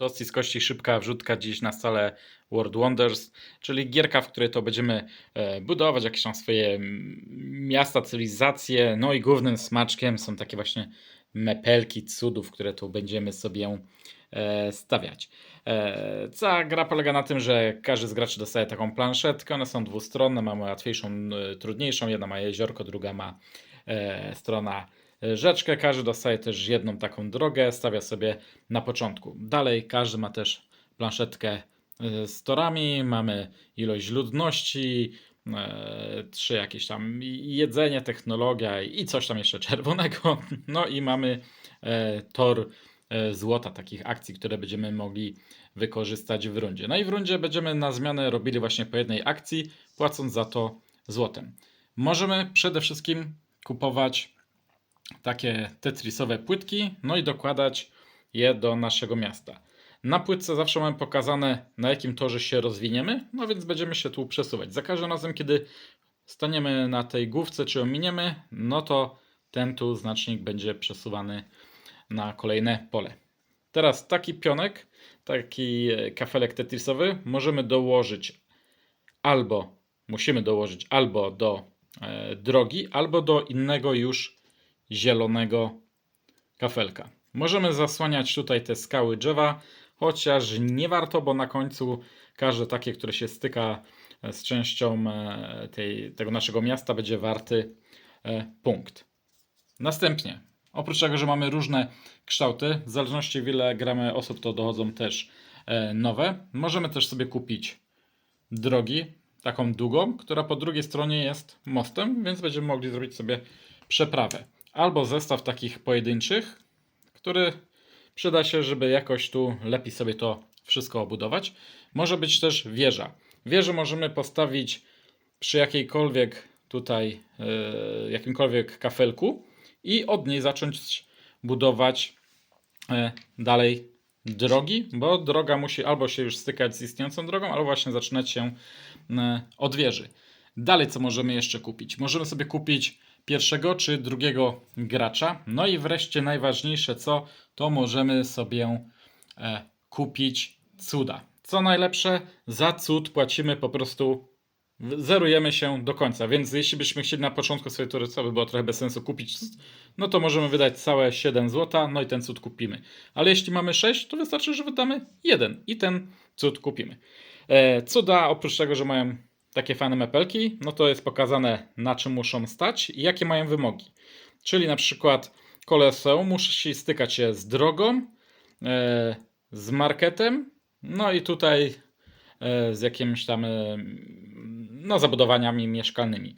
To z kości szybka wrzutka dziś na salę World Wonders, czyli gierka, w której to będziemy e, budować jakieś tam swoje mm, miasta, cywilizacje. No i głównym smaczkiem są takie właśnie mepelki cudów, które tu będziemy sobie e, stawiać. E, Cała gra polega na tym, że każdy z graczy dostaje taką planszetkę. One są dwustronne, mamy łatwiejszą, trudniejszą. Jedna ma jeziorko, druga ma strona rzeczkę. Każdy dostaje też jedną taką drogę, stawia sobie na początku. Dalej każdy ma też planszetkę e, z torami, mamy ilość ludności, e, trzy jakieś tam jedzenie, technologia i coś tam jeszcze czerwonego. No i mamy e, tor złota, takich akcji, które będziemy mogli wykorzystać w rundzie. No i w rundzie będziemy na zmianę robili właśnie po jednej akcji, płacąc za to złotem. Możemy przede wszystkim kupować takie tetrisowe płytki, no i dokładać je do naszego miasta. Na płytce zawsze mamy pokazane, na jakim torze się rozwiniemy, no więc będziemy się tu przesuwać. Za każdym razem, kiedy staniemy na tej główce, czy ominiemy, no to ten tu znacznik będzie przesuwany na kolejne pole. Teraz taki pionek, taki e, kafelek tetrisowy możemy dołożyć albo, musimy dołożyć albo do e, drogi, albo do innego już zielonego kafelka. Możemy zasłaniać tutaj te skały drzewa, chociaż nie warto, bo na końcu każde takie, które się styka e, z częścią e, tej, tego naszego miasta, będzie warty e, punkt. Następnie, oprócz tego, że mamy różne kształty, w zależności ile gramy osób, to dochodzą też nowe. Możemy też sobie kupić drogi, taką długą, która po drugiej stronie jest mostem, więc będziemy mogli zrobić sobie przeprawę. Albo zestaw takich pojedynczych, który przyda się, żeby jakoś tu lepiej sobie to wszystko obudować. Może być też wieża. Wieżę możemy postawić przy jakiejkolwiek tutaj, e, jakimkolwiek kafelku i od niej zacząć budować e, dalej drogi, bo droga musi albo się już stykać z istniejącą drogą, albo właśnie zaczynać się e, od wieży. Dalej, co możemy jeszcze kupić? Możemy sobie kupić pierwszego czy drugiego gracza. No i wreszcie najważniejsze co, to możemy sobie e, kupić cuda. Co najlepsze, za cud płacimy po prostu, zerujemy się do końca, więc jeśli byśmy chcieli na początku swojej tury, co by było trochę bez sensu kupić, no to możemy wydać całe 7 zł, no i ten cud kupimy. Ale jeśli mamy 6, to wystarczy, że wydamy jeden i ten cud kupimy. E, cuda, oprócz tego, że mają takie fajne mepelki, no to jest pokazane na czym muszą stać i jakie mają wymogi. Czyli na przykład koleseum musi stykać się z drogą, e, z marketem, no i tutaj e, z jakimiś tam e, no, zabudowaniami mieszkalnymi.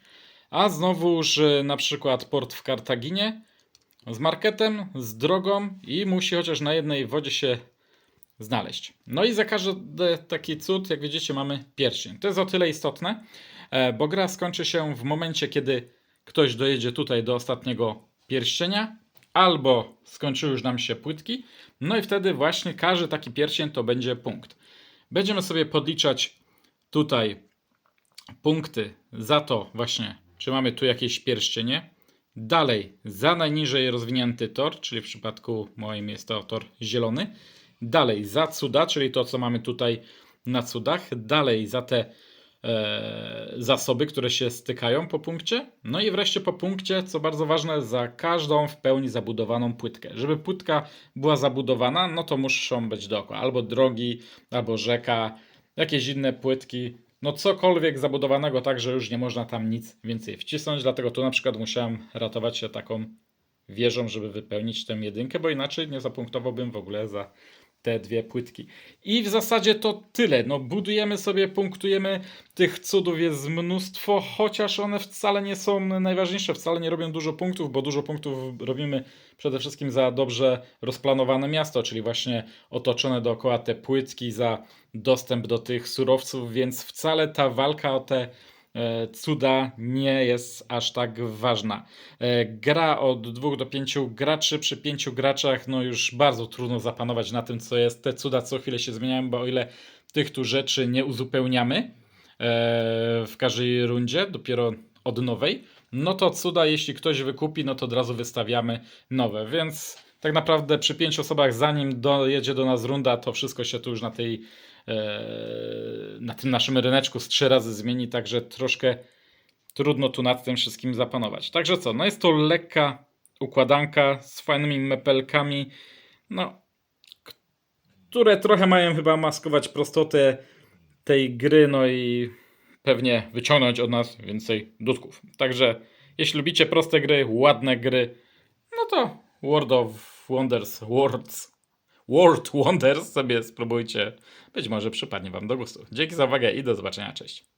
A znowuż na przykład port w Kartaginie z marketem, z drogą i musi chociaż na jednej wodzie się znaleźć. No i za każdy taki cud, jak widzicie, mamy pierścień. To jest o tyle istotne, e, bo gra skończy się w momencie, kiedy ktoś dojedzie tutaj do ostatniego pierścienia, albo skończyły już nam się płytki, no i wtedy właśnie każdy taki pierścień to będzie punkt. Będziemy sobie podliczać tutaj punkty za to właśnie, czy mamy tu jakieś pierścienie. Dalej, za najniżej rozwinięty tor, czyli w przypadku moim jest to tor zielony. Dalej, za cuda, czyli to, co mamy tutaj na cudach. Dalej, za te e, zasoby, które się stykają po punkcie. No i wreszcie po punkcie, co bardzo ważne, za każdą w pełni zabudowaną płytkę. Żeby płytka była zabudowana, no to muszą być dookoła albo drogi, albo rzeka, jakieś inne płytki. No cokolwiek zabudowanego tak, że już nie można tam nic więcej wcisnąć, dlatego tu na przykład musiałem ratować się taką wieżą, żeby wypełnić tę jedynkę, bo inaczej nie zapunktowałbym w ogóle za te dwie płytki. I w zasadzie to tyle. No, budujemy sobie, punktujemy. Tych cudów jest mnóstwo, chociaż one wcale nie są najważniejsze, wcale nie robią dużo punktów, bo dużo punktów robimy przede wszystkim za dobrze rozplanowane miasto, czyli właśnie otoczone dookoła te płytki za dostęp do tych surowców, więc wcale ta walka o te cuda nie jest aż tak ważna. E, Gra od 2 do 5 graczy, przy 5 graczach no już bardzo trudno zapanować na tym, co jest. Te cuda co chwilę się zmieniają, bo o ile tych tu rzeczy nie uzupełniamy e, w każdej rundzie, dopiero od nowej, no to cuda, jeśli ktoś wykupi, no to od razu wystawiamy nowe, więc tak naprawdę przy pięciu osobach, zanim dojedzie do nas runda, to wszystko się tu już na tej e, na tym naszym ryneczku z trzy razy zmieni, także troszkę trudno tu nad tym wszystkim zapanować. Także co, no jest to lekka układanka z fajnymi mepelkami, no, które trochę mają chyba maskować prostotę tej gry, no i pewnie wyciągnąć od nas więcej dudków. Także jeśli lubicie proste gry, ładne gry, no to World of Wonders, Worlds, World Wonders sobie spróbujcie. Być może przypadnie Wam do gustu. Dzięki za uwagę i do zobaczenia. Cześć.